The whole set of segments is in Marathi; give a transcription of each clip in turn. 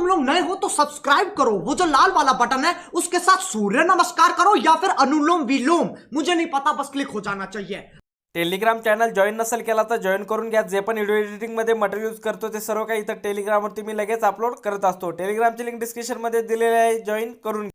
तुम लोग नए हो तो सब्सक्राइब करो। वो जो लाल वाला बटन है उसके साथ सूर्य नमस्कार करो या फिर अनुलोम विलोम। मुझे नहीं पता बस क्लिक हो जाना चाहिए। टेलिग्राम चॅनल जॉईन नसेल केला तर जॉईन करून घ्या. जे पण व्हिडिओ एडिटिंगमध्ये मटेरियल यूज करतो ते सर्व काही इथं टेलिग्रामवरती मी लगेच अपलोड करत असतो. टेलिग्रामची लिंक डिस्क्रिप्शनमध्ये दिलेली आहे. जॉईन करून घ्या.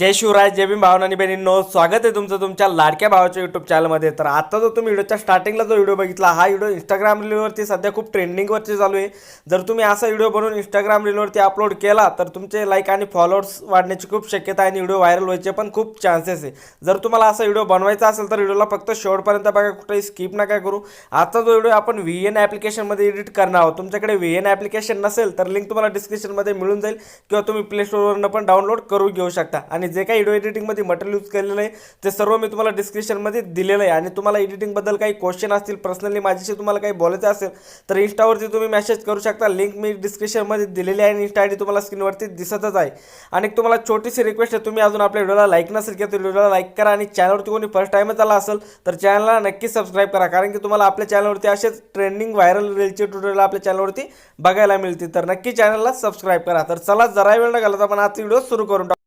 जय शिवराज जय भीम भावना आणि बहिणींनो स्वागत आहे तुमचं तुमच्या लाडक्या भावाच्या युट्यूब चॅनलमध्ये तर आता जो तुम्ही व्हिडिओच्या स्टार्टिंगला जो व्हिडिओ बघितला हा व्हिडिओ इंस्टाग्राम रीलवरती सध्या खूप ट्रेंडिंगवरती चालू आहे. जर तुम्ही असा व्हिडिओ बनवून इंस्टाग्राम रीलवरती अपलोड केला तर तुमचे लाईक आणि फॉलोअर्स वाढण्याची खूप शक्यता आहे आणि व्हिडिओ व्हायरल व्हायचे पण खूप चान्सेस आहे. जर तुम्हाला असा व्हिडिओ बनवायचा असेल तर व्हिडिओला फक्त शेवटपर्यंत बघा कुठेही स्किप नका करू. आता जो व्हिडिओ आपण व्ही एन ॲप्लिकेशनमध्ये एडिट करणार आहोत तुमच्याकडे व्ही एन ॲप्लिकेशन नसेल तर लिंक तुम्हाला डिस्क्रिप्शनमध्ये मिळून जाईल किंवा तुम्ही प्ले स्टोरवरनं पण डाउनलोड करू घेऊ शकता. आणि जे काही व्हिडिओ एडिटिंगमध्ये मटेरियल यूज केलेलं आहे ते सर्व मी तुम्हाला डिस्क्रिप्शनमध्ये दिलेलं आहे. आणि तुम्हाला एडिटिंगबद्दल काही क्वेश्चन असतील पर्सनली माझ्याशी तुम्हाला काही बोलायचं असेल तर इंस्टावरती तुम्ही मेसेज करू शकता. लिंक मी डिस्क्रिप्शनमध्ये दिलेली आहे आणि इंस्टा आय डी तुम्हाला स्क्रीनवरती दिसतच आहे. आणि तुम्हाला छोटीशी रिक्वेस्ट आहे तुम्ही अजून आपल्या व्हिडिओला लाईक नसेल किंवा व्हिडिओला लाईक करा आणि चॅनलवरती कोणी फर्स्ट टाईमच आला असेल तर चॅनलला नक्की सबस्क्राईब करा. कारण की तुम्हाला आपल्या चॅनलवरती असेच ट्रेंडिंग व्हायरल रीलचे ट्युटोरियल आपल्या चॅनलवरती बघायला मिळतील. तर नक्की चॅनलला सबस्क्राईब करा. तर चला जरा वेळ न घालत आपण आजचा व्हिडिओ सुरू करून टाकू.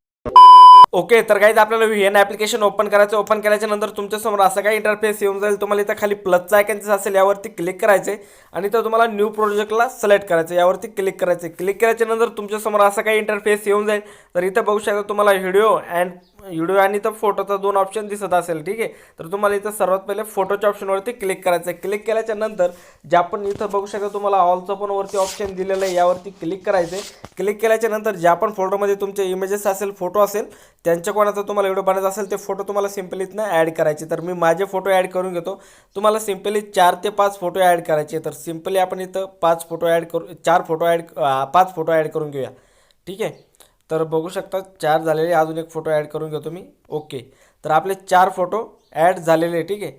ओके तर काही आपल्याला व्ही एन ॲप्लिकेशन ओपन करायचं ओपन केल्याच्यानंतर तुमच्यासमोर असं काही इंटरफेस येऊन जाईल. तुम्हाला इथं खाली प्लसचा आयकन दिसत असेल यावरती क्लिक करायचे आणि तर तुम्हाला न्यू प्रोजेक्टला सिलेक्ट करायचं यावरती क्लिक करायचे क्लिक केल्याच्यानंतर तुमच्यासमोर असं काही इंटरफेस येऊन जाईल. तर इथं बघू शकता तुम्हाला व्हिडिओ अँड व्हिडिओ आणि तर फोटोचा दोन ऑप्शन दिसत असेल ठीक आहे? तर तुम्हाला इथं सर्वात पहिले फोटोच्या ऑप्शनवरती क्लिक करायचं आहे. क्लिक केल्याच्यानंतर ज्या पण इथं बघू शकता तुम्हाला ऑलचं पण वरती ऑप्शन दिलेलं आहे. यावरती क्लिक करायचं आहे. क्लिक केल्याच्यानंतर ज्या पण फोटोमध्ये तुमचे इमेजेस असेल फोटो असेल त्यांच्या कोणाचा तुम्हाला व्हिडिओ बनायचा असेल ते फोटो तुम्हाला सिम्पली इथनं ॲड करायचे. तर मी माझे फोटो ॲड करून घेतो. तुम्हाला सिम्पली चार ते पाच फोटो ॲड करायचे तर सिम्पली आपण इथं पाच फोटो ॲड करू चार फोटो ॲड पाच फोटो ॲड करून घेऊया. ठीक आहे? तर बघू शकता चार झालेले अजून एक फोटो ॲड करून घेतो मी. ओके तर आपले चार फोटो ॲड झालेले ठीक आहे?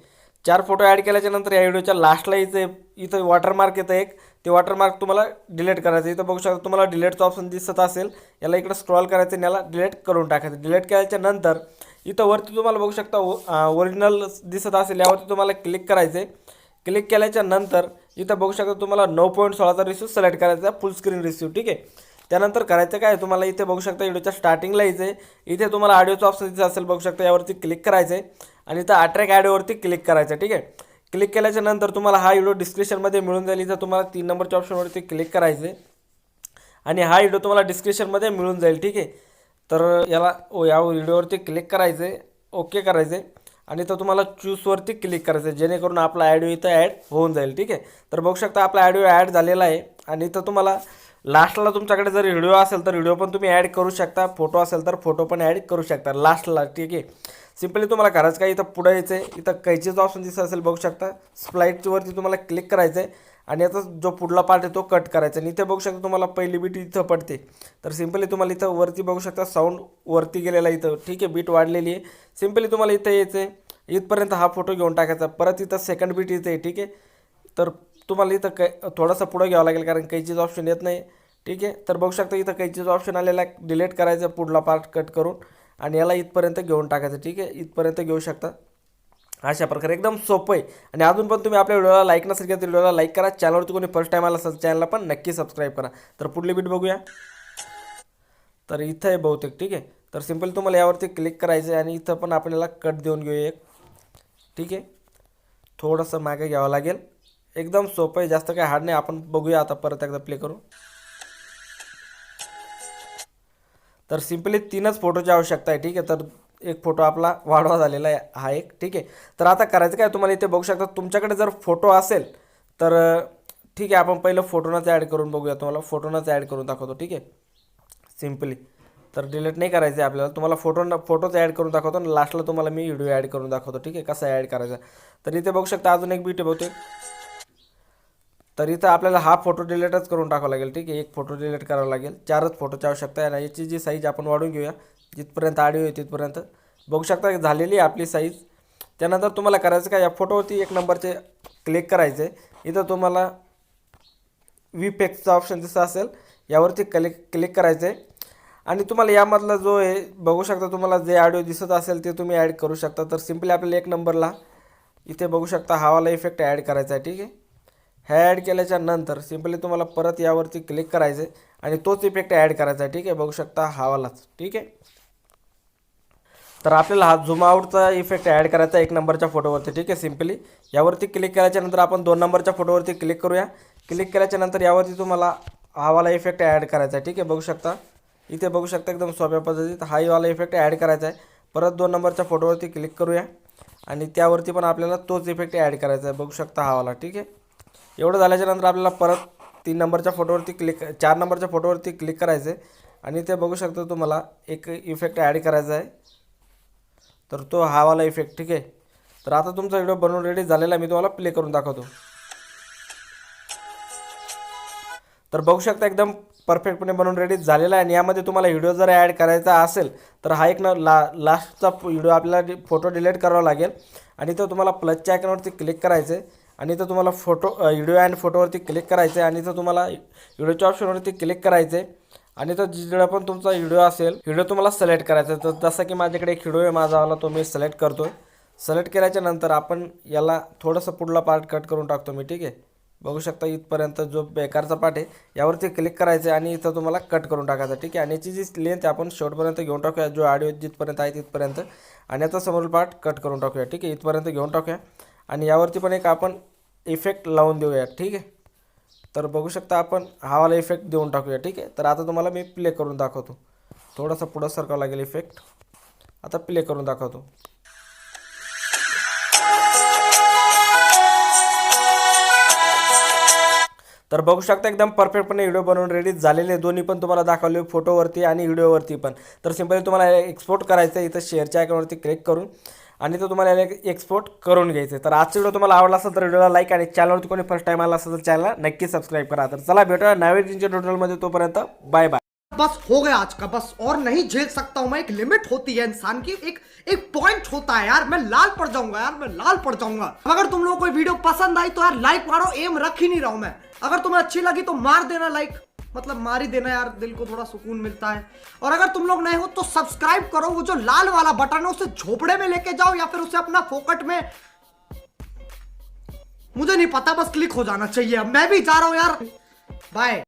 चार फोटो ॲड केल्याच्यानंतर या व्हिडिओच्या लास्टला इथे इथं वॉटरमार्क येतं एक. ते वॉटरमार्क तुम्हाला डिलीट करायचं इथं बघू शकता तुम्हाला डिलेटचं ऑप्शन दिसत असेल. याला इकडं स्क्रॉल करायचं आणि याला डिलीट करून टाकायचं. डिलीट केल्याच्यानंतर इथं वरती तुम्हाला बघू शकता ओरिजिनल दिसत असेल. यावरती तुम्हाला क्लिक करायचं आहे. क्लिक केल्याच्यानंतर इथं बघू शकता तुम्हाला नऊ पॉईंट सोळाचा रिसिव्ह सिलेक्ट करायचा आहे. फुल स्क्रीन रिसिव्ह ठीक आहे? त्यानंतर करायचं काय तुम्हाला इथे बघू शकता व्हिडिओच्या स्टार्टिंगला यायचं आहे इथे तुम्हाला ऑडिओचं ऑप्शन दिसत असेल बघू शकता यावरती क्लिक करायचं आहे आणि इथं अट्रॅक ॲडिओवरती क्लिक करायचं ठीक आहे? क्लिक केल्याच्यानंतर तुम्हाला हा व्हिडिओ डिस्क्रिप्शनमध्ये मिळून जाईल. इथं तुम्हाला तीन नंबरच्या ऑप्शनवरती क्लिक करायचं आहे आणि हा व्हिडिओ तुम्हाला डिस्क्रिप्शनमध्ये मिळून जाईल ठीक आहे? तर याला ओ या व्हिडिओवरती क्लिक करायचं आहे ओके करायचं आहे आणि तर तुम्हाला चूजवरती क्लिक करायचं आहे जेणेकरून आपला ॲडिओ इथं ॲड होऊन जाईल ठीक आहे? तर बघू शकता आपला ॲडिओ ॲड झालेला आहे. आणि इथं तुम्हाला लास्टला तुमच्याकडे जर व्हिडिओ असेल तर व्हिडिओ पण तुम्ही ॲड करू शकता फोटो असेल तर फोटो पण ॲड करू शकता. लास्टला ठीक आहे? सिम्पली तुम्हाला करायचं काय? इथं पुढं यायचं आहे इथं कैचीचं ऑप्शन दिसत असेल बघू शकता. स्प्लाईटवरती तुम्हाला क्लिक करायचं आहे आणि आता जो पुढला पार्ट आहे तो कट करायचा आणि इथे बघू शकता तुम्हाला पहिली बीट इथं पडते. तर सिम्पली तुम्हाला इथं वरती बघू शकता साऊंड वरती गेलेला इथं. ठीक आहे? बीट वाढलेली आहे. सिम्पली तुम्हाला इथं यायचं आहे इथपर्यंत हा फोटो घेऊन टाकायचा. परत इथं सेकंड बीट इथं आहे ठीक आहे? तर तुम्हाला इथं कै थोडंसं पुढं घ्यावं लागेल कारण कैचीचं ऑप्शन येत नाही. ठीक आहे? तर बघू शकता इथं कैचीज ऑप्शन आलेला आहे. डिलीट करायचं पुढला पार्ट कट करून. आणि याला इथपर्यंत घेऊन टाकायचं ठीक आहे? इथपर्यंत घेऊ शकता. अशा प्रकारे एकदम सोपं आहे. आणि अजून पण तुम्ही आपल्या व्हिडिओला लाईक नसेल किंवा व्हिडिओला लाईक करा. चॅनलवरती कोणी फर्स्ट टाईम आला असेल चॅनलला पण नक्की सबस्क्राईब करा. तर पुढली बीट बघूया. तर इथं आहे बहुतेक ठीक आहे? तर सिंपल तुम्हाला यावरती क्लिक करायचं आहे आणि इथं पण आपल्याला कट देऊन घेऊया एक. ठीक आहे? थोडंसं मागे घ्यावं लागेल. एकदम सोपं आहे. जास्त काही हार्ड नाही. आपण बघूया आता परत एकदा प्ले करू. तर सिम्पली तीनच फोटोची आवश्यकता आहे. ठीक आहे? तर एक फोटो आपला वाढवा झालेला आहे. हा एक. ठीक आहे? तर आता करायचं काय? तुम्हाला इथे बघू शकता तुमच्याकडे जर फोटो असेल तर ठीक आहे आपण पहिलं फोटोनंच ॲड करून बघूया. तुम्हाला फोटोनंच ॲड करून दाखवतो. ठीक आहे? सिम्पली. तर डिलीट नाही करायचं आहे आपल्याला. तुम्हाला फोटो फोटोच ॲड करून दाखवतो आणि लास्टला तुम्हाला मी व्हिडिओ ॲड करून दाखवतो. ठीक आहे? कसा ॲड करायचा? तर इथे बघू शकता अजून एक ब्युटी बघतो तर इथं आपल्याला हा फोटो डिलीटच करून टाकावा लागेल ठीक आहे? एक फोटो डिलीट करावा लागेल. चारच फोटोची आवश्यकता आहे. ना याची जी साईज आपण वाढून घेऊया जिथपर्यंत ऑडिओ आहे तिथपर्यंत. बघू शकता झालेली आहे आपली साईज त्यानंतर तुम्हाला करायचं काय या फोटोवरती एक नंबरचे क्लिक करायचे इथं तुम्हाला व्ही पेक्सचा ऑप्शन दिसत असेल यावरती क्लिक क्लिक करायचं आहे आणि तुम्हाला यामधला जो आहे बघू शकता तुम्हाला जे ऑडिओ दिसत असेल ते तुम्ही ॲड करू शकता. तर सिम्पली आपल्याला एक नंबरला इथे बघू शकता हावाला इफेक्ट ॲड करायचा आहे ठीक आहे? ह्या ॲड केल्याच्यानंतर सिम्पली तुम्हाला परत यावरती क्लिक करायचं आहे आणि तोच इफेक्ट ॲड करायचा आहे. ठीक आहे? बघू शकता हावालाच ठीक आहे? तर आपल्याला हा झूम आउटचा इफेक्ट ॲड करायचा आहे एक नंबरच्या फोटोवरती ठीक आहे? सिम्पली यावरती क्लिक केल्याच्यानंतर आपण दोन नंबरच्या फोटोवरती क्लिक करूया. क्लिक केल्याच्यानंतर यावरती तुम्हाला हावाला इफेक्ट ॲड करायचा आहे. ठीक आहे? बघू शकता. इथे बघू शकता एकदम सोप्या पद्धतीत हाईवाला इफेक्ट ॲड करायचा आहे. परत दोन नंबरच्या फोटोवरती क्लिक करूया. आणि त्यावरती पण आपल्याला तोच इफेक्ट ॲड करायचा आहे. बघू शकता हावाला ठीक आहे? एवढं झाल्याच्यानंतर आपल्याला परत तीन नंबरच्या फोटोवरती क्लिक चार नंबरच्या फोटोवरती क्लिक करायचं आहे आणि ते बघू शकता तुम्हाला एक इफेक्ट ॲड करायचा आहे. तर तो हावाला इफेक्ट ठीक आहे? तर आता तुमचा व्हिडिओ बनवून रेडी झालेला आहे. मी तुम्हाला प्ले करून दाखवतो. तर बघू शकता एकदम परफेक्टपणे बनवून रेडी झालेला आहे. आणि यामध्ये तुम्हाला व्हिडिओ जर ॲड करायचा असेल तर हा एक ना ला लास्टचा व्हिडिओ आपल्याला फोटो डिलीट करावा लागेल. आणि तो तुम्हाला प्लसच्या आयकॉनवरती क्लिक करायचं आहे आणि इथं तुम्हाला फोटो व्हिडिओ अँड फोटोवरती क्लिक करायचं आहे आणि इथं तुम्हाला व्हिडिओच्या ऑप्शनवरती क्लिक करायचं आहे आणि तो जिकडं पण तुमचा व्हिडिओ असेल व्हिडिओ तुम्हाला सिलेक्ट करायचा आहे तर जसं की माझ्याकडे एक व्हिडिओ आहे माझावाला तो मी सिलेक्ट करतो सिलेक्ट केल्याच्यानंतर आपण याला थोडंसं पुढला पार्ट कट करून टाकतो मी ठीक आहे? बघू शकता इथपर्यंत जो बेकारचा पार्ट आहे यावरती क्लिक करायचं आहे आणि इथं तुम्हाला कट करून टाकायचं ठीक आहे? आणि याची जी लेंथ आहे आपण शेवटपर्यंत घेऊन टाकूया. जो ऑडिओ जिथपर्यंत आहे तिथपर्यंत. आणि याचा समोरील पार्ट कट करून टाकूया ठीक आहे? इथपर्यंत घेऊन टाकूया. आणि यावरती पण एक आपण इफेक्ट लावून देऊया ठीक आहे? तर बघू शकता आपण हावाला इफेक्ट देऊन टाकूया ठीक आहे? तर आता तुम्हाला मी प्ले करून दाखवतो. थोडासा पुढं सरकावं लागेल इफेक्ट आता प्ले करून दाखवतो. तर बघू शकता एकदम परफेक्टपणे व्हिडिओ बनवून रेडी झालेले दोन्ही पण तुम्हाला दाखवले फोटोवरती आणि व्हिडिओवरती पण. तर सिम्पली तुम्हाला एक्सपोर्ट करायचं आहे इथं शेअरच्या आयकॉनवरती क्लिक करून. आणि तो तुम्हाला एक्सपोर्ट करून घ्यायचं आहे तर आजचा व्हिडिओ तुम्हाला आवडला असेल तर व्हिडिओला लाईक आणि चॅनलवरती कोणी फ़र्स्ट टाईम आला असेल तर चॅनलला नक्की सबस्क्राईब करा. तर चला, भेटूया नवीन ट्युटोरियलमध्ये तोपर्यंत बाय बाय बस हो गया आज का? बस और नहीं झेल सकता हूँ मैं। एक लिमिट होती है इंसान की। एक एक पॉइंट होता है यार। मैं लाल पड़ जाऊँगा यार। मैं लाल पड़ जाऊँगा। अगर तुम लोगों को वीडियो पसंद आई तो यार लाइक मारो एम रख ही नहीं रहा हूँ मैं। अगर तुम्हें अच्छी लगी तो मार देना लाइक मतलब मार ही देना यार, दिल को थोड़ा सुकून मिलता है। और अगर तुम लोग नए हो तो सब्सक्राइब करो, वो जो लाल वाला बटन है, उसे झोपड़े में लेके जाओ या फिर उसे अपना फोकट में। मुझे नहीं पता, बस क्लिक हो जाना चाहिए। अब मैं भी जा रहा हूँ यार। बाय